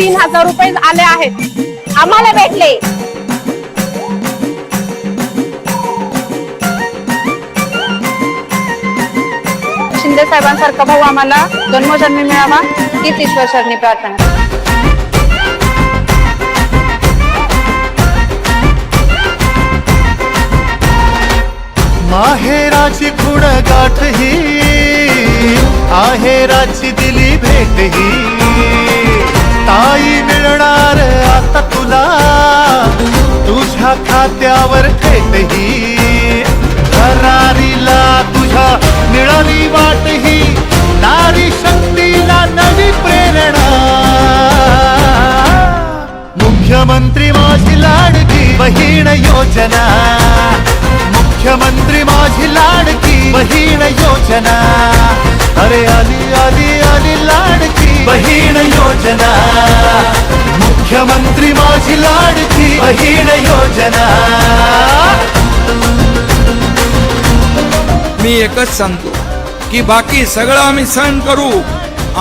तीन हजार रुपये आले आहेत. आम्हाला भेटले. शिंदे साहेबांसारखा भाऊ आम्हाला जन्मजन्मी मिळावा हीच ईश्वर शरणी प्रार्थना माहेराची खुण गाठ ही आहेराची दिली भेट ही. त्यावर खात्यावर थेट ही भरारीला तुझ्या मिळाली वाटही. नारी शक्तीला नवी प्रेरणा. मुख्यमंत्री माझी लाडकी बहीण योजना. मुख्यमंत्री माझी लाडकी बहीण योजना. अरे आली आली आली लाडकी बहीण योजना. बहीण योजना मी एकच सांगतो की बाकी सगळं आम्ही सहन करू.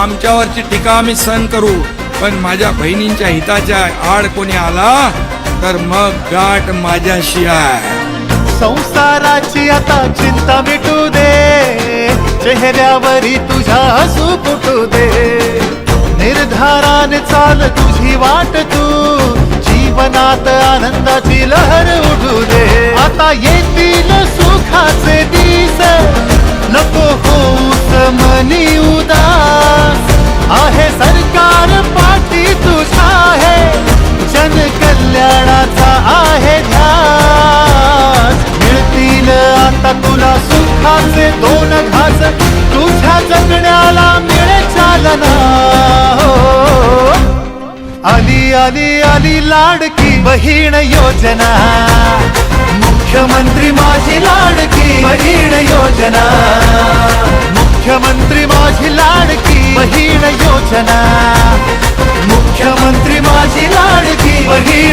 आमच्यावरची टीका आम्ही सहन करू. पण माझ्या बहिणींच्या हिताच्या आड कोणी आला तर मग गाठ माझ्याशी आहे संसाराची आता चिंता मिटू दे. चेहऱ्यावरी तुझ्या हसू फुटू दे. निर्धाराने चाल तुझी वाट तू जीवनात आनंदाची लहर उठू दे. आता येतील सुखाचे दिस नको होऊस मनी उदास. आहे सरकार पाठी तुझा आहे. जन कल्याणाचा आहे ध्यास. मिळतील आता तुला सुखाचे दोन घास. तुझ्या जगण्याला मिळे चालना. हो. आली माझी लाडकी बहीण योजना. मुख्यमंत्री माझी लाडकी बहीण योजना. मुख्यमंत्री माझी लाडकी बहीण योजना. मुख्यमंत्री माझी लाडकी बहीण